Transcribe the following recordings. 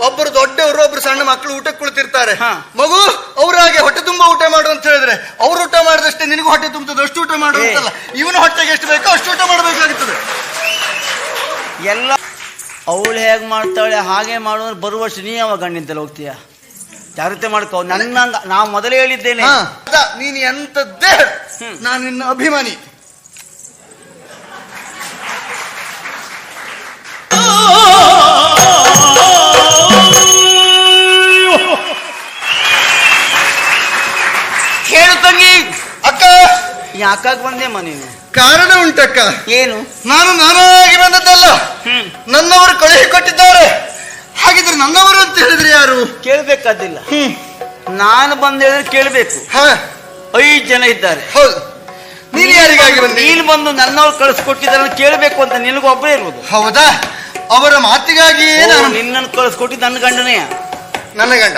ಒಬ್ಬರು ದೊಡ್ಡವರು ಒಬ್ರು ಸಣ್ಣ ಮಕ್ಕಳು ಊಟಕ್ಕೆ ಕುಳಿತಿರ್ತಾರೆ. ಹಾ. ಮಗು ಅವ್ರ ಹಾಗೆ ಹೊಟ್ಟೆ ತುಂಬಾ ಊಟ ಮಾಡು ಅಂತ ಹೇಳಿದ್ರೆ ಅವ್ರು ಊಟ ಮಾಡಿದಷ್ಟೇ ನಿನಗೂ ಹೊಟ್ಟೆ ತುಂಬುತ್ತದೆ ಅಷ್ಟು ಊಟ ಮಾಡು ಏ. ಅಂತಲ್ಲ ಇವನು ಹೊಟ್ಟೆಗೆ ಎಷ್ಟು ಬೇಕೋ ಅಷ್ಟು ಊಟ ಮಾಡಬೇಕಾಗುತ್ತದೆ. ಎಲ್ಲ ಅವಳು ಹೇಗೆ ಮಾಡ್ತಾಳೆ ಹಾಗೆ ಮಾಡುವ ಬರುವ ವರ್ಷ ನೀ ಯಾವ ಗಂಡಿಂತಲ್ಲಿ ಹೋಗ್ತೀಯ? ಜಾಗ್ರತೆ ಮಾಡ್ಕೋ. ನನ್ನ ನಾವು ಮೊದಲೇ ಹೇಳಿದ್ದೇನೆ. ನೀನು ಎಂತದ್ದೇ ಹ್ಮ್. ನಾನು ನಿನ್ನ ಅಭಿಮಾನಿ. ಹೇಳು ಯಾಕಾಗ ಬಂದೆ ನೀನು? ಕಾರಣ ಉಂಟಕ್ಕ. ಏನು? ನಾನು ನಾನಾಗಿ ಬಂದದ್ದಲ್ಲ. ನನ್ನವರು ಕಳುಹಿ ಕೊಟ್ಟಿದ್ದಾರೆ. ಹಾಗಿದ್ರೆ ನನ್ನವರು ಅಂತ ಹೇಳಿದ್ರೆ ಯಾರು? ಕೇಳ್ಬೇಕಾದಿಲ್ಲ. ನಾನು ಬಂದ ಹೇಳಿದ್ರೆ ಕೇಳಬೇಕು. ಹಾ. ಐದು ಜನ ಇದ್ದಾರೆ. ಹೌದು. ನೀನು ಯಾರಿಗಾಗಿ ಬಂದ ನೀನು ಬಂದು ನನ್ನವ್ರು ಕಳಿಸ್ಕೊಟ್ಟಿದ್ದಾರೆ ಕೇಳಬೇಕು ಅಂತ ನಿನಗೂ ಒಬ್ಬರೇ ಇರ್ಬೋದು ಹೌದಾ? ಅವರ ಮಾತಿಗಾಗಿ ನಾನು ನಿನ್ನನ್ನು ಕಳಿಸ್ಕೊಟ್ಟಿದ್ದು ನನ್ನ ಗಂಡನೇ ನನ್ನ ಗಂಡ.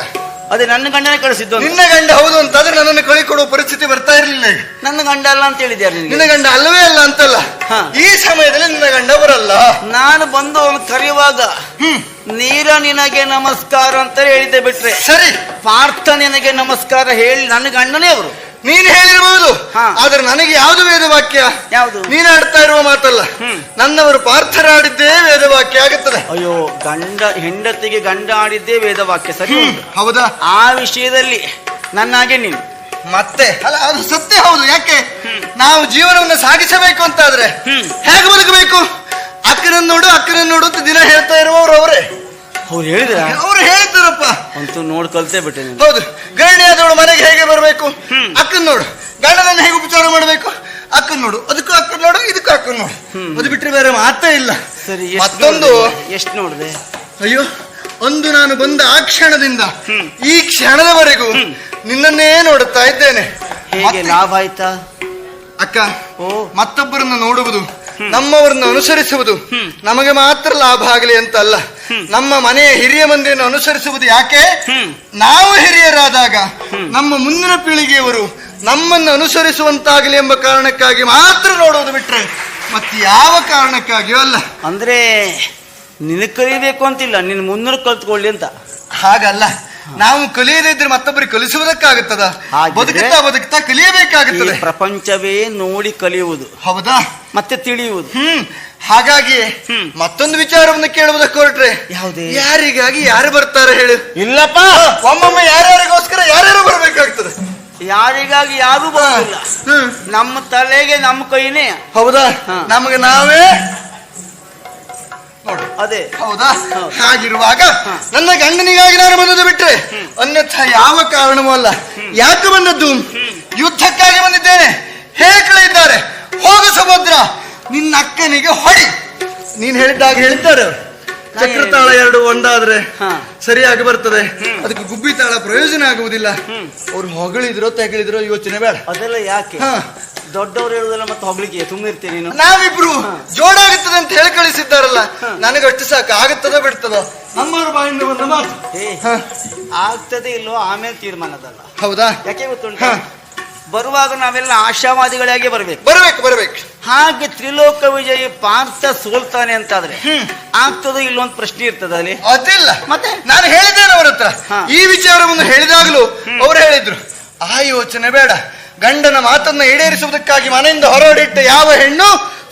ಅದೇ ನನ್ನ ಗಂಡನೇ ಕಳಿಸಿದ್ದು ಅಂತ. ನಿನ್ನ ಗಂಡ ಹೌದು ಅಂತಾದ್ರೆ ನನ್ನನ್ನು ಕಳಿ ಕೊಡುವ ಪರಿಸ್ಥಿತಿ ಬರ್ತಾ ಇರಲಿಲ್ಲ ಈಗ ನನ್ನ ಗಂಡ ಅಲ್ಲ ಅಂತ ಹೇಳಿದ್ಯಾರು ನಿನ್ನ ನಿನಗೆ ಗಂಡ ಅಲ್ಲವೇ ಅಲ್ಲ ಅಂತಲ್ಲ. ಹಾ. ಈ ಸಮಯದಲ್ಲಿ ನಿನ್ನ ಗಂಡ ಬರಲ್ಲ ನಾನು ಬಂದು ಅವನು ಕರೆಯುವಾಗ ಹ್ಮ್. ನೀರ ನಿನಗೆ ನಮಸ್ಕಾರ ಅಂತ ಹೇಳಿದ್ದೆ ಬಿಟ್ರೆ ಸರಿ. ಪಾರ್ಥ ನಿನಗೆ ನಮಸ್ಕಾರ ಹೇಳಿ ನನ್ನ ಗಂಡನೇ ಅವರು. ನೀನು ಹೇಳಿರಬಹುದು. ಆದ್ರೆ ನನಗೆ ಯಾವುದು ವೇದ ವಾಕ್ಯ ಯಾವುದು? ನೀನು ಆಡ್ತಾ ಇರುವ ಮಾತಲ್ಲ. ನನ್ನವರು ಪಾರ್ಥರಾಡಿದ್ದೇ ವೇದ ವಾಕ್ಯ ಆಗುತ್ತದೆ. ಅಯ್ಯೋ ಗಂಡ ಹೆಂಡತಿಗೆ ಗಂಡ ಆಡಿದ್ದೇ ವೇದವಾಕ್ಯ ಸರಿ ಹೌದಾ? ಆ ವಿಷಯದಲ್ಲಿ ನನ್ನಾಗೆ ನೀನು ಮತ್ತೆ? ಅಲ್ಲ ಅದು ಸತ್ಯ ಹೌದು ಯಾಕೆ? ನಾವು ಜೀವನವನ್ನು ಸಾಗಿಸಬೇಕು ಅಂತಾದ್ರೆ. ಹೇಗೆ ಬದುಕಬೇಕು? ಅಕ್ಕನನ್ನು ನೋಡು ಅಕ್ಕನನ್ನು ನೋಡು ಅಂತ ದಿನ ಹೇಳ್ತಾ ಇರುವವರು ಅವರೇ. ಅವ್ರು ಹೇಳಿದ್ರ? ಅವ್ರು ಹೇಳ್ತಾರಪ್ಪ ಅಂತೂ ನೋಡ್ ಕಲ್ತೇ ಬಿಟ್ಟೆ ನೀನು. ಹೌದು. ಆದವಳು ಮನೆಗೆ ಹೇಗೆ ಬರಬೇಕು. ಅಕ್ಕನ್ ನೋಡು. ಗಂಡನನ್ನು ಹೇಗೆ ಉಪಚಾರ ಮಾಡಬೇಕು? ಅಕ್ಕನ್ ನೋಡು. ಅದಕ್ಕೂ ಅಕ್ಕನ್ ನೋಡು ಇದಕ್ಕೂ ಅಕ್ಕನ್ ನೋಡು. ಅದು ಬಿಟ್ಟರೆ ಬೇರೆ ಮಾತೇ ಇಲ್ಲ. ಸರಿ ಮತ್ತೊಂದು ಎಷ್ಟು ನೋಡಿದೆ? ಅಯ್ಯೋ ಒಂದು ನಾನು ಬಂದ ಆ ಕ್ಷಣದಿಂದ ಈ ಕ್ಷಣದವರೆಗೂ. ನಿನ್ನನ್ನೇ ನೋಡುತ್ತಾ ಇದ್ದೇನೆ. ಹೇಗೆ ಲಾಭ ಆಯ್ತಾ? ಅಕ್ಕ ಓ. ಮತ್ತೊಬ್ಬರನ್ನು ನೋಡುವುದು ನಮ್ಮವರನ್ನು ಅನುಸರಿಸುವುದು ನಮಗೆ ಮಾತ್ರ ಲಾಭ ಆಗಲಿ ಅಂತ ಅಲ್ಲ ನಮ್ಮ ಮನೆಯ ಹಿರಿಯ ಮಂದಿಯನ್ನು ಅನುಸರಿಸುವುದು ಯಾಕೆ? ನಾವು ಹಿರಿಯರಾದಾಗ ನಮ್ಮ ಮುಂದಿನ ಪೀಳಿಗೆಯವರು ನಮ್ಮನ್ನು ಅನುಸರಿಸುವಂತಾಗಲಿ ಎಂಬ ಕಾರಣಕ್ಕಾಗಿ ಮಾತ್ರ ನೋಡುವುದು ಬಿಟ್ರೆ ಮತ್ತೆ ಯಾವ ಕಾರಣಕ್ಕಾಗಿಯೂ ಅಲ್ಲ. ಅಂದ್ರೆ ನಿನಗೆ ಕಲಿಬೇಕು ಅಂತಿಲ್ಲ ನಿನ್ನ ಮುಂದಿನ ಕಲ್ತ್ಕೊಳ್ಳಿ ಅಂತ. ಹಾಗಲ್ಲ. ನಾವು ಕಲಿಯದಿದ್ರೆ ಮತ್ತೊಬ್ಬರಿ ಮತ್ತೊಬ್ಬರಿಗೆ ಕಲಿಸುವುದಕ್ಕಾಗುತ್ತದ? ಬದುಕುತ್ತಾ ಬದುಕುತ್ತಾ ಕಲಿಯಬೇಕಾಗುತ್ತದೆ. ಪ್ರಪಂಚವೇ ನೋಡಿ ಕಲಿಯುವುದು. ಹೌದಾ? ಮತ್ತೆ ತಿಳಿಯುವುದು. ಹ್ಮ್. ಹಾಗಾಗಿ ಮತ್ತೊಂದು ವಿಚಾರವನ್ನು ಕೇಳುವುದಕ್ಕೆ ಹೊರಟ್ರೆ ಯಾವುದೇ? ಯಾರಿಗಾಗಿ ಯಾರು ಬರ್ತಾರೆ ಹೇಳು. ಇಲ್ಲಪ್ಪ. ಒಮ್ಮೊಮ್ಮೆ ಯಾರ್ಯಾರಿಗೋಸ್ಕರ ಯಾರ್ಯಾರು ಬರ್ಬೇಕಾಗ್ತದೆ? ಯಾರಿಗಾಗಿ ಯಾರು ಬರಲ್ಲ ಹ್ಮ್. ನಮ್ಮ ತಲೆಗೆ ನಮ್ಮ ಕೈನೇ. ಹೌದಾ. ನಮಗೆ ನಾವೇ ನೋಡು. ಅದೇ. ಹೌದಾ. ಹಾಗಿರುವಾಗ ನನ್ನ ಗಂಡನಿಗಾಗಿ ನಾನು ಬಂದದ್ದು ಬಿಟ್ರೆ ಅನ್ಯಥ ಯಾವ ಕಾರಣವೂ ಅಲ್ಲ. ಯಾಕೆ ಬಂದದ್ದು? ಯುದ್ಧಕ್ಕಾಗಿ ಬಂದಿದ್ದೇನೆ. ಹೇಗೆ ಇದ್ದಾರೆ ಹೋಗು ಸುಭದ್ರ ನಿನ್ನ ಅಕ್ಕನಿಗೆ ಹೊಡಿ. ನೀನ್ ಹೇಳಿದಾಗ ಹೇಳ್ತಾರೆ ಅವ್ರು. ಚಕ್ರತಾಳ ಎರಡು ಒಂದಾದ್ರೆ. ಸರಿಯಾಗಿ ಬರ್ತದೆ. ಅದಕ್ಕೆ ಗುಬ್ಬಿ ತಾಳ ಪ್ರಯೋಜನ ಆಗುವುದಿಲ್ಲ. ಅವ್ರು ಹೊಗಳಿದ್ರೋ ತೆಗಳಿದ್ರೋ ಯೋಚನೆ ಬೇಡ. ಅದೆಲ್ಲ ಯಾಕೆ? ದೊಡ್ಡವ್ರು ಹೇಳುದಲ್ಲ ಮತ್ತೆ ಹೊಗಳಿಕೆ ತುಂಬಿರ್ತೀನಿ ನೀನು? ನಾವಿಬ್ರು. ಜೋಡಾಗುತ್ತದೆ ಅಂತ ಹೇಳಿ ಕಳಿಸಿದ್ದಾರಲ್ಲ ಹಾ. ನನಗೆ ಅಷ್ಟು ಸಾಕು ಆಗುತ್ತದೆ ಬಿಡ್ತದ? ನಮ್ಮವ್ರ ಬಾಯಿಂದ ಒಂದು ಮಾತು. ಆಗ್ತದೆ ಇಲ್ಲೋ ಆಮೇಲೆ ತೀರ್ಮಾನದಲ್ಲ ಹೌದಾ? ಯಾಕೆ ಗೊತ್ತುಂಟ. ಬರುವಾಗ ನಾವೆಲ್ಲ ಆಶಾವಾದಿಗಳಾಗಿ ಬರ್ಬೇಕು. ಬರಬೇಕು ಬರಬೇಕು. ಹಾಗೆ ತ್ರಿಲೋಕ ವಿಜಯಿ ಪಾರ್ಥ ಸೋಲ್ತಾನೆ ಅಂತಾದ್ರೆ ಆಗ್ತದ ಇಲ್ಲೋ ಅಂತ ಪ್ರಶ್ನೆ ಇರ್ತದ ಅಲ್ಲಿ. ಅದಿಲ್ಲ. ಮತ್ತೆ? ನಾನು ಹೇಳಿದ್ದೇನೆ ಅವ್ರ ಹತ್ರ. ಈ ವಿಚಾರವನ್ನು ಹೇಳಿದಾಗಲೂ ಅವ್ರು ಹೇಳಿದ್ರು ಆ ಯೋಚನೆ ಬೇಡ. ಗಂಡನ ಮಾತನ್ನ ಈಡೇರಿಸುವುದಕ್ಕಾಗಿ ಮನೆಯಿಂದ ಹೊರಡಿಟ್ಟ ಯಾವ ಹೆಣ್ಣು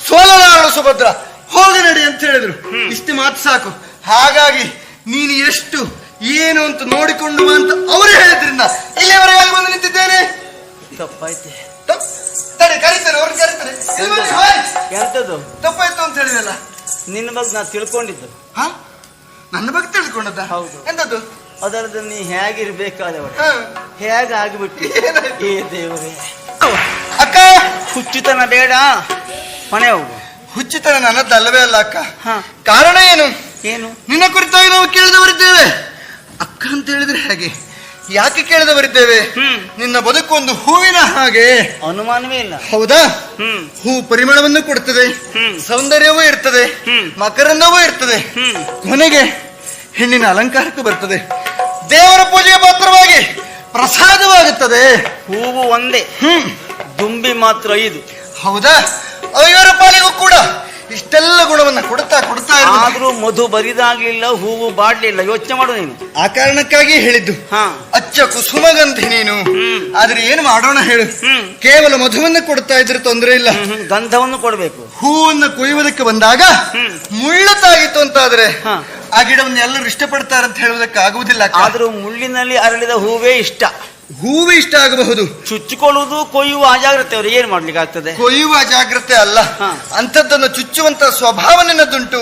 ಸೋಲಲಾರಳು ಸುಭದ್ರ. ಹೋಗಿ ನಡಿ ಅಂತ ಹೇಳಿದ್ರು. ಇಷ್ಟು ಮಾತು ಸಾಕು. ಹಾಗಾಗಿ ನೀನು ಎಷ್ಟು ಏನು ಅಂತ ನೋಡಿಕೊಂಡು ಅಂತ ಅವರು ಹೇಳಿದ್ರಿಂದ ಇಲ್ಲಿಯವರೆಗೆ ಬಂದು ನಿಂತಿದ್ದೇನೆ. ತಪ್ಪಾಯ್ತೆ. ತಪ್- ತಡಿ ಕರೀತಾರೆ ಅವ್ರು ಕರೀತಾರೆ. ತಪ್ಪಾಯ್ತು ಅಂತ ಹೇಳಿದಲ್ಲ ನಿನ್ನ ಬಗ್ಗೆ ನಾ ತಿಳ್ಕೊಂಡಿದ್ದು. ಹಾ? ನನ್ನ ಬಗ್ಗೆ ತಿಳ್ಕೊಂಡದ್ದ? ಹೌದು. ಎಂತದ್ದು? ಅದರದ್ದು ನೀ ಹೇಗಿರ್ಬೇಕಾದವ ಹೇಗ ಆಗಿಬಿಟ್ಟು? ಏ ದೇವರೇ. ಅಕ್ಕ! ಹುಚ್ಚುತನ ಬೇಡ. ಮನೆ ಹೋಗು. ಹುಚ್ಚುತನ ನನ್ನದ್ದು ಅಲ್ಲವೇ ಅಲ್ಲ ಅಕ್ಕ. ಹಾ. ಕಾರಣ ಏನು? ಏನು? ನಿನ್ನ ಕುರಿತಾಗಿ ನಾವು ಕೇಳಿದವರಿದ್ದೇವೆ. ಅಕ್ಕ ಅಂತ ಹೇಳಿದ್ರೆ ಹೇಗೆ? ಯಾಕೆ ಕೇಳಿದವರಿದ್ದೇವೆ. ನಿನ್ನ ಬದುಕು ಒಂದು ಹೂವಿನ ಹಾಗೆ. ಅನುಮಾನವೇ ಇಲ್ಲ. ಹೌದಾ? ಹೂ ಪರಿಮಳವನ್ನು ಕೊಡುತ್ತದೆ ಸೌಂದರ್ಯವೂ ಇರ್ತದೆ. ಮಕರಂದವೂ ಇರ್ತದೆ. ಕೊನೆಗೆ ಹೆಣ್ಣಿನ ಅಲಂಕಾರಕ್ಕೂ ಬರ್ತದೆ. ದೇವರ ಪೂಜೆಗೆ ಪಾತ್ರವಾಗಿ ಪ್ರಸಾದವಾಗುತ್ತದೆ. ಹೂವು ಒಂದೇ. ಹ್ಮ್. ದುಂಬಿ ಮಾತ್ರ ಐದು. ಹೌದಾ? ಐವರ ಪಾಲಿಗೂ ಕೂಡ ಇಷ್ಟೆಲ್ಲ ಗುಣವನ್ನ ಕೊಡ್ತಾ ಕೊಡ್ತಾ ಇರೋದು ಆದ್ರೂ ಮಧು ಬರಿದಾಗ್ಲಿಲ್ಲ ಹೂವು ಬಾಡ್ಲಿಲ್ಲ ಯೋಚನೆ ಮಾಡು ನೀನು ಆ ಕಾರಣಕ್ಕಾಗಿ ಹೇಳಿದ್ದು ಹಾ ಅಚ್ಚ ಕುಸುಮಗಂಧಿ ನೀನು. ಆದ್ರೆ ಏನು ಮಾಡೋಣ ಹೇಳು ಹ್ಮ್. ಕೇವಲ ಮಧುವನ್ನ ಕೊಡ್ತಾ ಇದ್ರೆ ತೊಂದರೆ ಇಲ್ಲ ಹ್ಮ್. ಗಂಧವನ್ನು ಕೊಡ್ಬೇಕು ಹೂವನ್ನ ಕೊಯ್ಯುವುದಕ್ಕೆ ಬಂದಾಗ ಮುಳ್ಳು ಮುಳ್ಳತಾಗಿತ್ತು ಅಂತಾದ್ರೆ ಹಾ. ಆ ಗಿಡವನ್ನ ಎಲ್ಲರೂ ಇಷ್ಟಪಡ್ತಾರೆ ಅಂತ ಹೇಳುವುದಕ್ಕೆ ಆಗುವುದಿಲ್ಲ ಅಕ್ಕ. ಆದ್ರೂ ಮುಳ್ಳಿನಲ್ಲಿ ಅರಳಿದ ಹೂವೇ ಇಷ್ಟ ಹೂವು ಇಷ್ಟ ಆಗಬಹುದು. ಚುಚ್ಚಿಕೊಳ್ಳುವುದು ಕೊಯ್ಯುವ ಅಜಾಗ್ರತೆ ಅವರು ಏನ್ ಮಾಡ್ಲಿಕ್ಕೆ ಆಗ್ತದೆ? ಕೊಯ್ಯುವ ಅಜಾಗ್ರತೆ ಅಲ್ಲ. ಅಂತದ್ದನ್ನು ಅಂಥದ್ದನ್ನು ಚುಚ್ಚುವಂತ ಸ್ವಭಾವ ನಿನ್ನದುಂಟು.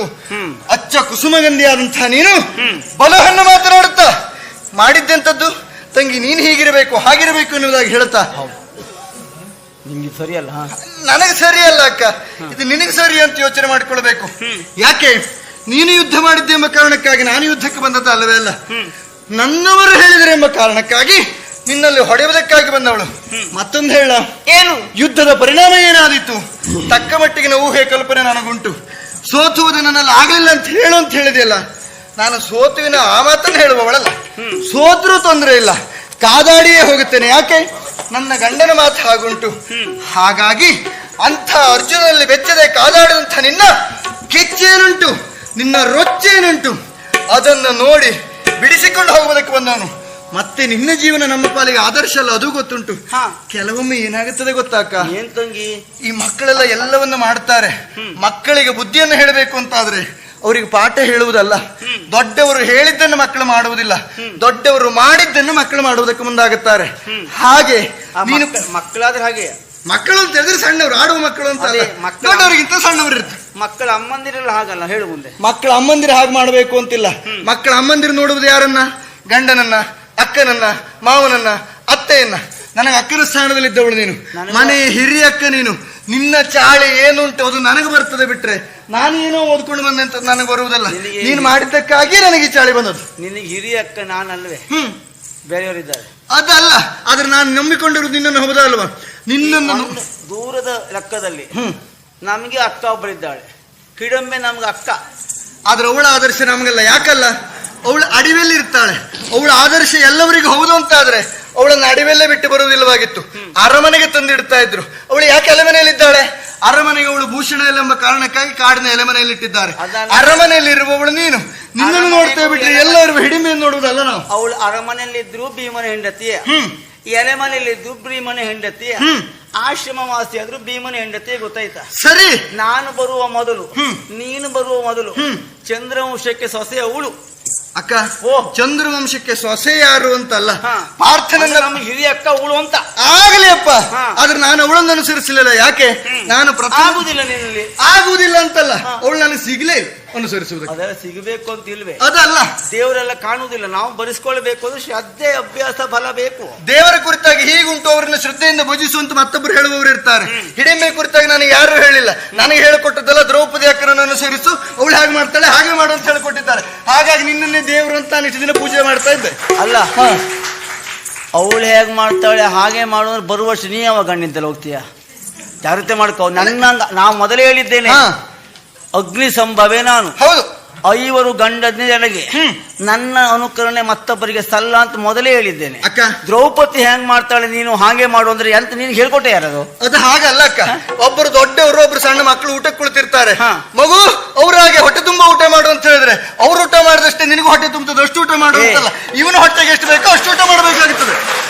ಅಚ್ಚ ಕುಸುಮಗಂಧಿಯಾದಂತಹ ನೀನು ಬಲವನ್ನು ಬಲಹನ್ನು ಮಾತನಾಡುತ್ತಾ ಮಾಡಿದ್ದೆಂತದ್ದು ತಂಗಿ ನೀನು ಹೀಗಿರಬೇಕು ಹಾಗಿರಬೇಕು ಎನ್ನುವುದಾಗಿ ಹೇಳ್ತಾ? ನಿಮ್ಗೆ ಸರಿಯಲ್ಲ ನನಗೆ ಸರಿ ಅಲ್ಲ ಅಕ್ಕ. ಇದು ನಿನಗೆ ಸರಿ ಅಂತ ಯೋಚನೆ ಮಾಡಿಕೊಳ್ಬೇಕು. ಯಾಕೆ? ನೀನು ಯುದ್ಧ ಮಾಡಿದ್ದೆ ಎಂಬ ಕಾರಣಕ್ಕಾಗಿ ನಾನು ಯುದ್ಧಕ್ಕೆ ಬಂದದ್ದು ಅಲ್ಲವೇ ಅಲ್ಲ ನನ್ನವರು ಹೇಳಿದರೆ ಎಂಬ ಕಾರಣಕ್ಕಾಗಿ ನಿನ್ನಲ್ಲಿ ಹೊಡೆಯುವುದಕ್ಕಾಗಿ ಬಂದವಳು. ಮತ್ತೊಂದು ಹೇಳ. ಏನು? ಯುದ್ಧದ ಪರಿಣಾಮ ಏನಾದೀತು? ತಕ್ಕ ಮಟ್ಟಿಗಿನ ಊಹೆ ಕಲ್ಪನೆ ನನಗುಂಟು. ಸೋತುವುದು ನನ್ನಲ್ಲಿ ಆಗಲಿಲ್ಲ ಅಂತ ಹೇಳು ಅಂತ ಹೇಳಿದೆಯಲ್ಲ? ನಾನು ಸೋತುವಿನ ಆ ಮಾತನ್ನು ಹೇಳುವವಳಲ್ಲ. ಸೋತ್ರೂ ತೊಂದರೆ ಇಲ್ಲ. ಕಾದಾಡಿಯೇ ಹೋಗುತ್ತೇನೆ. ಯಾಕೆ? ನನ್ನ ಗಂಡನ ಮಾತು ಹಾಗುಂಟು. ಹಾಗಾಗಿ ಅಂಥ ಅರ್ಜುನಲ್ಲಿ ಬೆಚ್ಚದೆ ಕಾದಾಡಿದಂಥ ನಿನ್ನ ಕಿಚ್ಚೇನುಂಟು. ನಿನ್ನ ರೊಚ್ಚೇನುಂಟು. ಅದನ್ನು ನೋಡಿ ಬಿಡಿಸಿಕೊಂಡು ಹೋಗುವುದಕ್ಕೆ ಬಂದವನು. ಮತ್ತೆ ನಿನ್ನ ಜೀವನ ನಮ್ಮ ಪಾಲಿಗೆ ಆದರ್ಶ ಅಲ್ಲ ಅದು ಗೊತ್ತುಂಟು. ಕೆಲವೊಮ್ಮೆ ಏನಾಗುತ್ತದೆ ಗೊತ್ತಾಕ ಏನ್ ತಂಗಿ? ಈ ಮಕ್ಕಳೆಲ್ಲ ಎಲ್ಲವನ್ನ ಮಾಡ್ತಾರೆ. ಮಕ್ಕಳಿಗೆ ಬುದ್ಧಿಯನ್ನ ಹೇಳಬೇಕು ಅಂತಾದ್ರೆ ಅವರಿಗೆ ಪಾಠ ಹೇಳುವುದಲ್ಲ. ದೊಡ್ಡವರು ಹೇಳಿದ್ದನ್ನು ಮಕ್ಕಳು ಮಾಡುವುದಿಲ್ಲ. ದೊಡ್ಡವರು ಮಾಡಿದ್ದನ್ನು ಮಕ್ಕಳು ಮಾಡುವುದಕ್ಕೆ ಮುಂದಾಗುತ್ತಾರೆ. ಹಾಗೆ ನೀನು ಮಕ್ಕ- ಮಕ್ಕಳಾದ್ರೆ ಹಾಗೆ. ಮಕ್ಕಳು ಅಂತ ಹೇಳಿದ್ರೆ ಸಣ್ಣವರು ಆಡುವ ಮಕ್ಕಳು ಅಂತ ದೊಡ್ಡವರಿಗಿಂತ ಸಣ್ಣವರು ಇರ್ತಾರೆ. ಮಕ್ಕಳ ಅಮ್ಮಂದಿರೆಲ್ಲ ಹಾಗಲ್ಲ ಹೇಳು ಮುಂದೆ. ಮಕ್ಕಳ ಅಮ್ಮಂದಿರ ಹಾಗೆ ಮಾಡಬೇಕು ಅಂತಿಲ್ಲ. ಮಕ್ಕಳ ಅಮ್ಮಂದಿರು ನೋಡುವುದು ಯಾರನ್ನ? ಗಂಡನನ್ನ. ಅಕ್ಕನನ್ನ ಮಾವನನ್ನ ಅತ್ತೆಯನ್ನ ನನಗೆ ಅಕ್ಕನ ಸ್ಥಾನದಲ್ಲಿದ್ದವಳು ನೀನು. ನನಗೆ- ಮನೆ ಹಿರಿಯ ಅಕ್ಕ ನೀನು. ನಿನ್ನ ಚಾಳೆ ಏನುಂಟು ಅದು ನನಗೆ ಬರ್ತದೆ ಬಿಟ್ರೆ ನಾನು ಏನೋ ಓದ್ಕೊಂಡು ಬಂದೆ ಅಂತ ನನಗೆ ಬರುವುದಲ್ಲ. ನೀನು ಮಾಡಿದ್ದಕ್ಕಾಗಿ ನನಗೆ ಈ ಚಾಳಿ ಬಂದದ್ದು. ನಿನಗೆ ಹಿರಿಯ ಅಕ್ಕ ನಾನಲ್ವೇ? ಹ್ಮ್. ಬೇರೆಯವರಿದ್ದಾರೆ. ಅದಲ್ಲ ಆದ್ರೆ ನಾನು ನಂಬಿಕೊಂಡಿರುವುದು ನಿನ್ನನ್ನು ಹೌದಾ ಅಲ್ವಾ? ನಿನ್ನನ್ನು ದೂರದ ಲೆಕ್ಕದಲ್ಲಿ ಹ್ಮ್. ನಮಗೆ ಅಕ್ಕ ಒಬ್ಬಳಿದ್ದಾಳೆ ಕಿಡಂಬೆ ನಮ್ಗೆ ಅಕ್ಕ. ಆದ್ರೆ ಅವಳ ಆದರ್ಶ ನಮಗೆಲ್ಲ. ಯಾಕಲ್ಲ? ಅವಳು ಅಡಿವೆಲ್ಲಿ ಇರ್ತಾಳೆ. ಅವಳ ಆದರ್ಶ ಎಲ್ಲವರಿಗೂ ಹೌದು ಅಂತ ಆದ್ರೆ ಅವಳನ್ನ ಅಡಿವೆಲ್ಲೇ ಬಿಟ್ಟು ಬರುವುದಿಲ್ಲವಾಗಿತ್ತು ಅರಮನೆಗೆ ತಂದಿಡ್ತಾ ಇದ್ರು. ಅವಳು ಯಾಕೆ ಅಲೆಮನೆಯಲ್ಲಿದ್ದಾಳೆ ಅರಮನೆಗೆ ಅವಳು ಭೂಷಣ ಇಲ್ಲ ಎಂಬ ಕಾರಣಕ್ಕಾಗಿ ಕಾಡಿನ ಎಲೆಮನೆಯಲ್ಲಿ ಇಟ್ಟಿದ್ದಾರೆ. ಅರಮನೆಯಲ್ಲಿ ಇರುವವಳು ನೀನು. ನಿನ್ನನ್ನು ನೋಡ್ತೇವೆ ಬಿಟ್ರೆ ಎಲ್ಲರೂ ಹಿಡಿಮೆಯನ್ನು ನೋಡುವುದಲ್ಲ ನಾವು. ಅವಳು ಅರಮನೆಯಲ್ಲಿದ್ರು ಭೀಮನ ಹೆಂಡತಿ ಎಲೆಮನೆಯಲ್ಲಿ ಇದ್ರು ಭೀಮನ ಹೆಂಡತಿ ಆಶ್ರಮವಾಸಿ ಆಶ್ರಮ ವಾಸಿ ಆದ್ರೂ ಭೀಮನ ಹೆಂಡತಿ ಗೊತ್ತಾಯ್ತಾ? ಸರಿ. ನಾನು ಬರುವ ಮೊದಲು ನೀನು ಬರುವ ಮೊದಲು. ಚಂದ್ರವಂಶಕ್ಕೆ ಸೊಸೆ ಅವಳು. ಅಕ್ಕ ಚಂದ್ರ ವಂಶಕ್ಕೆ ಸೊಸೆ ಯಾರು ಅಂತಲ್ಲ? ಪಾರ್ಥನ ಪಾರ್ಥನನ್ನ ನಮ್ಮ ಹಿರಿಯ ಅಕ್ಕ ಅವಳು ಅಂತ. ಆಗಲಿ ಅಪ್ಪ. ಆದ್ರೆ ನಾನು ಅವಳನ್ನು ಅನುಸರಿಸಲಿಲ್ಲ. ಯಾಕೆ? ನಾನು ಆಗುದಿಲ್ಲ ನಿನ್ನಲ್ಲಿ. ಆಗುವುದಿಲ್ಲ ಅಂತಲ್ಲ. ಅವಳು ನನಗೆ ಸಿಗ್ಲೇ ಇಲ್ಲ. ಅನುಸರಿಸುವುದಕ್ಕೆ ಅದೆಲ್ಲ ಸಿಗಬೇಕು ಅಂತ ಇಲ್ವೇ? ಅದಲ್ಲ. ದೇವರೆಲ್ಲ ಕಾಣುವುದಿಲ್ಲ. ನಾವು ಬರಿಸ್ಕೊಳ್ಬೇಕು ಅಂದ್ರೆ ಶ್ರದ್ಧೆ ಅಭ್ಯಾಸ ಫಲ ಬೇಕು. ದೇವರ ಕುರಿತಾಗಿ ಹೀಗುಂಟು ಅವ್ರನ್ನ ಶ್ರದ್ಧೆಯಿಂದ ಭಜಿಸುವಂತ ಮತ್ತೊಬ್ಬರು ಹೇಳುವವರು ಇರ್ತಾರೆ. ಹಿಡಿಮೆ ಕುರಿತಾಗಿ ನನಗೆ ಯಾರು ಹೇಳಿಲ್ಲ. ನನಗೆ ಹೇಳಿಕೊಟ್ಟದಲ್ಲ ದ್ರೌಪದಿ ಅಕ್ಕನನ್ನು ಅನುಸರಿಸು. ಅವಳು ಹಾಗೆ ಮಾಡ್ತಾಳೆ ಹಾಗೆ ಮಾಡು ಅಂತ ಹೇಳಿಕೊಟ್ಟಿದ್ದಾರೆ. ಹಾಗಾಗಿ ನಿನ್ನನ್ನೇ ದೇವರು ಅಂತ ನಾನು ಇಷ್ಟು ದಿನ ಪೂಜೆ ಮಾಡ್ತಾ ಇದ್ದೆ. ಅಲ್ಲ ಅವಳು ಹೇಗೆ ಮಾಡ್ತಾಳೆ ಹಾಗೆ ಮಾಡುವ ಬರುವ ವರ್ಷ ನೀ ಯಾವ ಗಂಡಿಂತಲ್ಲಿ ಹೋಗ್ತೀಯ? ಜಾಗ್ರತೆ ಮಾಡ್ಕೋ. ನನ್ನ ನಾವು ಮೊದಲೇ ಹೇಳಿದ್ದೇನೆ. ಹಾ. ಅಗ್ನಿ ಸಂಭವೇ ನಾನು. ಹೌದು. ಐವರು ಗಂಡನೆಡೆಗೆ ನನ್ನ ಅನುಕರಣೆ ಮತ್ತೊಬ್ಬರಿಗೆ ಸಲ್ಲ ಅಂತ ಮೊದಲೇ ಹೇಳಿದ್ದೇನೆ. ಅಕ್ಕ. ದ್ರೌಪದಿ ಹೆಂಗ್ ಮಾಡ್ತಾಳೆ ನೀನು ಹಾಗೆ ಮಾಡು ಅಂದ್ರೆ ಎಂತ ನೀನು ಹೇಳ್ಕೊಟ್ಟೆ ಯಾರದು? ಅದು ಹಾಗಲ್ಲ ಅಕ್ಕ. ಒಬ್ಬರು ದೊಡ್ಡವರು ಒಬ್ರು ಸಣ್ಣ ಮಕ್ಕಳು ಊಟ ಕುಳಿತಿರ್ತಾರೆ. ಹಾ. ಮಗು ಅವ್ರ ಹಾಗೆ ಹೊಟ್ಟೆ ತುಂಬಾ ಊಟ ಮಾಡು ಅಂತ ಹೇಳಿದ್ರೆ ಅವ್ರು ಊಟ ಮಾಡಿದಷ್ಟೇ ನಿನಗೂ ಹೊಟ್ಟೆ ತುಂಬುತ್ತದೆ ಅಷ್ಟು ಊಟ ಮಾಡು. ಅಂತಲ್ಲ. ಇವನು ಹೊಟ್ಟೆಗೆ ಎಷ್ಟು ಬೇಕೋ ಅಷ್ಟು ಊಟ ಮಾಡಬೇಕಾಗುತ್ತದೆ.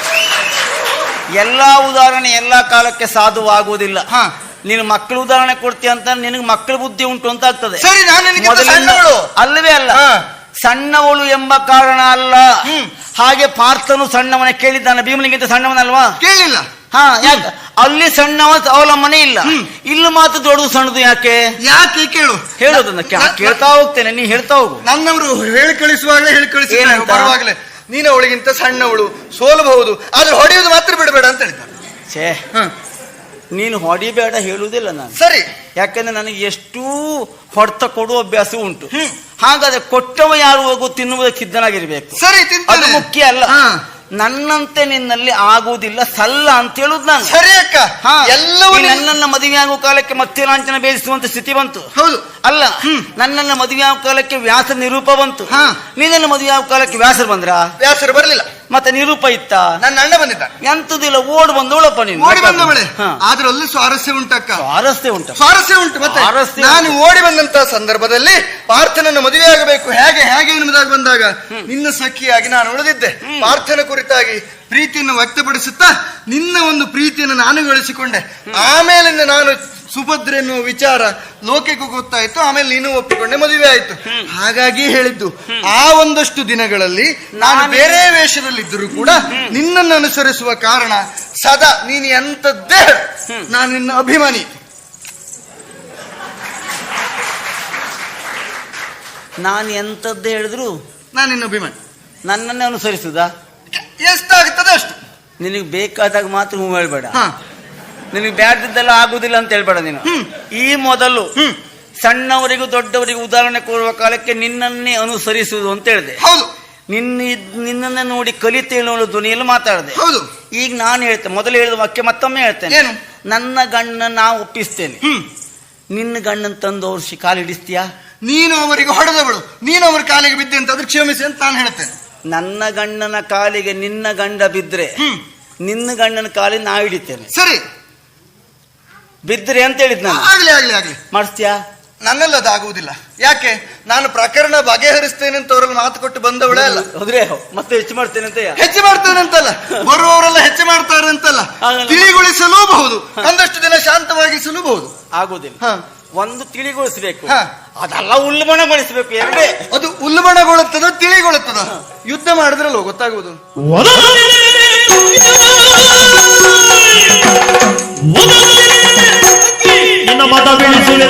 ಎಲ್ಲಾ ಉದಾಹರಣೆ ಎಲ್ಲಾ ಕಾಲಕ್ಕೆ ಸಾಧುವಾಗುವುದಿಲ್ಲ. ಹಾ. ನೀನು ಮಕ್ಕಳು ಉದಾಹರಣೆ ಕೊಡ್ತೀಯ ಅಂತ ನಿನಗೆ ಮಕ್ಕಳ ಬುದ್ಧಿ ಉಂಟು ಅಂತ ಆಗ್ತದೆ. ಸರಿ ನಾನು ನಿನಗಿಂತ ಸಣ್ಣವಳು. ಅಲ್ಲವೇ ಅಲ್ಲ. ಹಾ. ಸಣ್ಣವಳು ಎಂಬ ಕಾರಣ ಅಲ್ಲ. ಹ್ಮ್. ಹಾಗೆ ಪಾರ್ಥನು ಸಣ್ಣವನ ಕೇಳಿದ್ದಾನೆ. ಭೀಮನಿಗಿಂತ ಸಣ್ಣವನಲ್ವಾ? ಕೇಳಿಲ್ಲ. ಹಾ ಯಾಕೆ? ಅಲ್ಲಿ ಸಣ್ಣವ ಅವಲಂಬನೆ ಇಲ್ಲ. ಇಲ್ಲಿ ಮಾತು ದೊಡ್ಡದು ಸಣ್ಣದು ಯಾಕೆ? ಯಾಕೆ ಕೇಳು. ಹೇಳೋದನ್ನ ನ- ಕೇಳ್ತಾ ಹೋಗ್ತೇನೆ. ನೀ ಹೇಳ್ತಾ ಹೋಗು. ನನ್ನವರು ಹೇಳಿ ಕಳಿಸುವಾಗಲೇ ಹೇಳಿ ಕಳಿಸಿ ಏನಂತ? ಬರುವಾಗಲೇ ನೀನು ಅವಳಿಗಿಂತ ಸಣ್ಣವಳು ಸೋಲಬಹುದು ಆದ್ರೆ ಹೊಡೆಯುವುದು ಮಾತ್ರ ಬಿಡಬೇಡ ಅಂತ ಹೇಳ್ತಾರೆ ಛೇ. ಹ. ನೀನು ಹೊಡಿಬೇಡ ಹೇಳುವುದಿಲ್ಲ ನಾನು. ಸರಿ. ಯಾಕಂದ್ರೆ ನನಗೆ ಎಷ್ಟು ಹೊಡೆತ ಕೊಡುವ ಅಭ್ಯಾಸ ಉಂಟು. ಹಾಗಾದ್ರೆ ಕೊಟ್ಟವ ಯಾರು ಹೋಗು ತಿನ್ನುವುದಕ್ಕೆ ಸಿದ್ಧನಾಗಿರ್ಬೇಕು. ಸರಿ ಅದು ಮುಖ್ಯ ಅಲ್ಲ. ನನ್ನಂತೆ ನಿನ್ನಲ್ಲಿ ಆಗುವುದಿಲ್ಲ ಸಲ್ಲ ಅಂತ ಹೇಳುದು ನಾನು. ಸರಿ ಅಕ್ಕ. ಹಾ. ಎಲ್ಲವೂ ನನ್ನನ್ನ ಮದುವೆ ಆಗುವ ಕಾಲಕ್ಕೆ ಮತ್ತೆ ಲಾಂಛನ ಬೇಯಿಸುವಂತ ಸ್ಥಿತಿ ಬಂತು. ಹೌದು. ಅಲ್ಲ ನನ್ನನ್ನ ಮದುವೆ ಆಗುವ ಕಾಲಕ್ಕೆ ವ್ಯಾಸ ನಿರೂಪ ಬಂತು. ಹಾ. ನೀನನ್ನ ಮದುವೆ ಆಗುವ ಕಾಲಕ್ಕೆ ವ್ಯಾಸರು ಬಂದ್ರ? ವ್ಯಾಸರು ಬರಲಿಲ್ಲ. ಮತ್ತೆ ನಿರೂಪ ಇತ್ತ? ನನ್ನ ಅಣ್ಣ ಬಂದಿದ್ದ ಎಂತದಿಲ್ಲ ಓಡ್ ಬಂದವಳಪ್ಪ ನೀನು. ಓಡಿ ಬಂದವಳೆ ಹಾ. ಅಲ್ಲಿ ಸ್ವಾರಸ್ಯ ಉಂಟಕ್ಕ ಸ್ವಾರಸ್ಯ ಉಂಟು. ಸ್ವಾರಸ್ಯ ಉಂಟು ಮತ್ತೆ ಸ್ವಾರಸ್ಯ ನಾನು ಓಡಿ ಬಂದಂತ ಸಂದರ್ಭದಲ್ಲಿ ಪಾರ್ಥನನ್ನು ಮದುವೆ ಆಗಬೇಕು. ಹೇಗೆ ಹೇಗೆ ಎನ್ನುವುದಾಗಿ ಬಂದಾಗ ನಿನ್ನ ಸಖಿಯಾಗಿ ನಾನು ಉಳಿದಿದ್ದೆ. ಪಾರ್ಥನ ಕುರಿತಾಗಿ ಪ್ರೀತಿಯನ್ನು ವ್ಯಕ್ತಪಡಿಸುತ್ತಾ ನಿನ್ನ ಒಂದು ಪ್ರೀತಿಯನ್ನು ನಾನು ಗಳಿಸಿಕೊಂಡೆ. ಆಮೇಲಿಂದ ನಾನು ಸುಭದ್ರ ಎನ್ನುವ ವಿಚಾರ ಲೋಕಕ್ಕೂ ಗೊತ್ತಾಯ್ತು ಆಮೇಲೆ ನೀನು ಒಪ್ಪಿಕೊಂಡೆ ಮದುವೆ ಆಯ್ತು. ಹಾಗಾಗಿ ಹೇಳಿದ್ದು ಆ ಒಂದಷ್ಟು ದಿನಗಳಲ್ಲಿ ನಾನು ಬೇರೆ ವೇಷದಲ್ಲಿದ್ದರೂ ಕೂಡ ನಿನ್ನನ್ನು ಅನುಸರಿಸುವ ಕಾರಣ ಸದಾ ನೀನು ಎಂತದ್ದೇ ನಾನು ನಿನ್ನ ಅಭಿಮಾನಿ. ನಾನು ಎಂತದ್ದು ಹೇಳಿದ್ರು ನಾನು ನಿನ್ನ ಅಭಿಮಾನಿ. ನನ್ನನ್ನೇ ಅನುಸರಿಸುದಾ? ಎಷ್ಟಾಗುತ್ತದೆ ಅಷ್ಟು. ನಿನಗೆ ಬೇಕಾದಾಗ ಮಾತ್ರ ಹೂ ಹೇಳ್ಬೇಡ. ಹಾ. ನಿನಗೆ ಬ್ಯಾಡ್ದಿದ್ದೆಲ್ಲ ಆಗುದಿಲ್ಲ ಅಂತ ಹೇಳ್ಬೇಡ ನೀನು. ಈ ಮೊದಲು ಸಣ್ಣವರಿಗೂ ದೊಡ್ಡವರಿಗೂ ಉದಾಹರಣೆ ಕೊಡುವ ಕಾಲಕ್ಕೆ ನಿನ್ನನ್ನೇ ಅನುಸರಿಸುವುದು ಅಂತ ಹೇಳಿದೆ. ಹೌದು. ನಿನ್ನ ನಿನ್ನನ್ನೇ ನೋಡಿ ಕಲಿತೇಳು ಅನ್ನೋ ಧ್ವನಿಯಲ್ಲಿ ಮಾತಾಡಿದೆ. ಹೌದು. ಈಗ ನಾನು ಹೇಳ್ತೇನೆ ಮೊದಲು ಹೇಳಿದ ವಾಕ್ಯ ಮತ್ತೊಮ್ಮೆ ಹೇಳ್ತೇನೆ. ಏನು? ನನ್ನ ಗಂಡನ ನಾ ಒಪ್ಪಿಸ್ತೇನೆ. ನಿನ್ನ ಗಂಡನ ತಂದು ಅವ್ರ ಕಾಲು ಹಿಡಿಸ್ತೀಯಾ? ನೀನು ಅವರಿಗೆ ಹೊಡೆದವಳು. ನೀನು ಅವರ ಕಾಲಿಗೆ ಬಿದ್ದೆ ಅಂತ ಅದ್ರ ಕ್ಷಮಿಸಿ ಅಂತ ನಾನು ಹೇಳ್ತೇನೆ. ನನ್ನ ಗಂಡನ ಕಾಲಿಗೆ ನಿನ್ನ ಗಂಡ ಬಿದ್ರೆ ನಿನ್ನ ಗಂಡನ ಕಾಲಿಗೆ ನಾ ಹಿಡಿತೇನೆ. ಸರಿ. ಬಿದ್ರೆ ಅಂತ ಹೇಳಿದ್ ನಾನು. ಆಗ್ಲಿ ಆಗ್ಲಿ ಆಗ್ಲಿ. ಮಾಡಿಸ್ತೀಯಾ? ನನ್ನಲ್ಲಿ ಅದಾಗುವುದಿಲ್ಲ. ಯಾಕೆ? ನಾನು ಪ್ರಕರಣ ಬಗೆಹರಿಸ್ತೇನೆ ಅಂತ ಅವರಲ್ಲಿ ಮಾತು ಕೊಟ್ಟು ಬಂದವಳೇ ಅಲ್ಲ. ಹೌದ್ರೆ ಮತ್ತೆ ಹೆಚ್ಚು ಮಾಡ್ತೇನೆ ಅಂತ ಹೆಚ್ಚು ಮಾಡ್ತೇನೆ ಅಂತಲ್ಲ. ಬರುವವರೆಲ್ಲ ಹೆಚ್ಚು ಮಾಡ್ತಾರೆ ಅಂತಲ್ಲ. ತಿಳಿಗೊಳಿಸಲೂಬಹುದು. ಬಹುದು ಒಂದಷ್ಟು ದಿನ ಶಾಂತವಾಗಿಸಲೂಬಹುದು ಆಗುದಿಲ್ಲ ಹಾ. ಒಂದು ತಿಳಿಗೊಳಿಸಬೇಕು. ಹಾ. ಅದೆಲ್ಲ ಉಲ್ಬಣಗೊಳಿಸಬೇಕು ಎರಡೇ. ಅದು ಉಲ್ಬಣಗೊಳ್ಳುತ್ತದ ತಿಳಿಗೊಳ್ಳುತ್ತದ? ಯುದ್ಧ ಮಾಡಿದ್ರಲ್ಲ ಗೊತ್ತಾಗುವುದು? ನಿನ್ನ ಮತ ಬೀಳಿಸುವೆ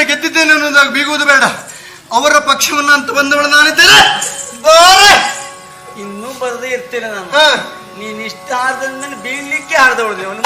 ಅರ್ಜುನನನ್ನ ಗೆದ್ದಿದ್ದೇನೆ ಅನ್ನೋದಾಗ ಬೀಗುವುದು ಬೇಡ ಅವರ ಪಕ್ಷವನ್ನ ಅಂತ ಬಂದವಳು ನಾನಿದ್ದೇನೆ ಬಾರೆ. ಇನ್ನೂ ಬರದೇ ಇರ್ತೇನೆ ನಾನು ಹಾ. ನೀನ್ ಇಷ್ಟ ಆದ್ಮೇಲೆ ಬೀಳ್ಲಿಕ್ಕೆ ಹಾರ್ದವಳು ಅವನು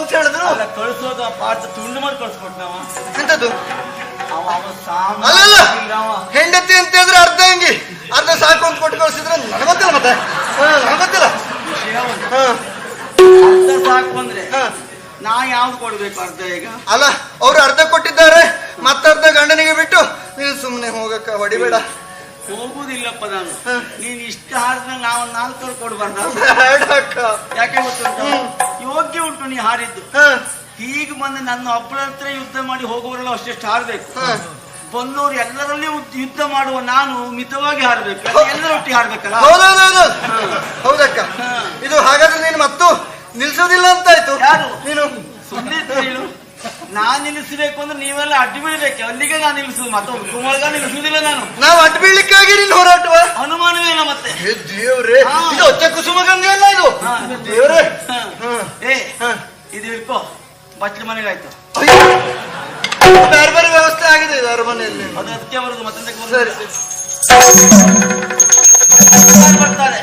ಅಂತ ಹೇಳಿದ್ರು? ಕಳಿಸೋದು ಪಾರ್ಟ್ ತುಂಡು ಮಾಡಿ ಎಂತದ್ದು? ಅಲ್ಲಲ್ಲ. ಹೆಂಡತಿ ಅಂತ ಹೇಳಿದ್ರೆ ಅರ್ಧ ಹೆಂಗಿ? ಅರ್ಧ ಸಾಕು ಅಂತ ಕೊಟ್ಟು ಕಳ್ಸಿದ್ರೆ ನನಗೆ ಗೊತ್ತಿಲ್ಲ ಮತ್ತೆ. ನನಗೆ ಗೊತ್ತಿಲ್ಲ. ಅರ್ಧ ಸಾಕು ಅಂದ್ರೆ ನಾ ಯಾವ್ದು ಕೊಡ್ಬೇಕು ಅರ್ಧ ಈಗ? ಅಲ್ಲ ಅವ್ರು ಅರ್ಧ ಕೊಟ್ಟಿದ್ದಾರೆ ಮತ್ತರ್ಧ ಗಂಡನಿಗೆ ಬಿಟ್ಟು ನೀನು ಸುಮ್ಮನೆ ಹೋಗಕ್ಕ ಹೊಡಿಬೇಡ. ಹೋಗುದಿಲ್ಲಪ್ಪ ನಾನು. ನೀನ್ ಇಷ್ಟ ಆದ್ರೆ ನಾವ್ ನಾಲ್ಕರು ಕೊಡ್ಬಾರ್ದ. ಯಾಕೆ ಗೊತ್ತುಂಟು? ಉಂಟು ನೀ ಹಾರಿದ್ದು. ಈಗ ಹೀಗೆ ಬಂದು ನನ್ನ ಒಬ್ಬರ ಹತ್ರ ಯುದ್ಧ ಮಾಡಿ ಹೋಗುವವರೆಲ್ಲ ಅಷ್ಟೆಷ್ಟು ಹಾರಬೇಕು. ಬಂದವರು ಎಲ್ಲರಲ್ಲಿ ಯುದ್ಧ ಮಾಡುವ ನಾನು ಮಿತವಾಗಿ ಹಾರಬೇಕು. ಎಲ್ಲರೊಟ್ಟಿ ಹಾರಬೇಕಲ್ಲ? ಹೌದೌದೌದು ಹೌದಕ್ಕ. ಇದು ಹಾಗಾದ್ರೆ ನೀನು ಮತ್ತು ನಿಲ್ಸೋದಿಲ್ಲ ಅಂತಾಯ್ತು ಯಾರು? ನೀನು ಸುಮ್ಮನೆ ನಾನ್ ನಿಲ್ಲಿಸಬೇಕು ಅಂದ್ರೆ ನೀವೆಲ್ಲ ಅಡ್ಡಿ ಬೀಳ್ಬೇಕು. ಅಲ್ಲಿಗೆ ನಾನು ನಿಲ್ಲಿಸುದು ಮತ್ತೊಂದು ಕುಮಾರ್ಗ ನಿಲ್ಲಿಸುವುದಿಲ್ಲ ನಾನು. ನಾವು ಅಡ್ಡ ಬೀಳ್ಲಿಕ್ಕಾಗಿ ನೀನು ಹೋರಾಟವ. ಅನುಮಾನವೇನ ಮತ್ತೆ. ಏ ದೇವ್ರೆ ಹಾ. ಇದು ಕುಸುಮ ಗಂಗೆ ಅಲ್ಲ ಇದು? ಹಾ. ದೇವ್ರೇ. ಏ. ಇದು ಹಿಡ್ಕೋ ಬಚ್ಚಲ ಮನೆಗಾಯ್ತು. ಅಯ್ಯೋ. ಬೇರೆ ಬೇರೆ ವ್ಯವಸ್ಥೆ ಆಗಿದೆ ಇದು ಅರಮನೆಯಲ್ಲಿ. ಅದು ಅದಕ್ಕೆ ಬರುದು ಮತ್ತೆ ಸರಿ ಬರ್ತಾರೆ.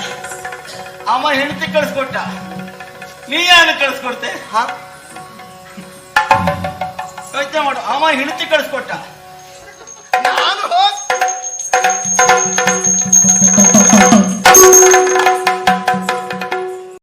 ಅಮ್ಮ ಹೆಂಡತಿ ಕಳಿಸ್ಕೊಟ್ಟ. ನೀ ಯಾರು ಕಳಿಸ್ಕೊಡ್ತೆ? ಹಾ? ಯೋಚನೆ ಮಾಡು. ಅವ ಹಿಡಿತಿ ಕಳಿಸ್ಕೊಟ್ಟ. ನಾನು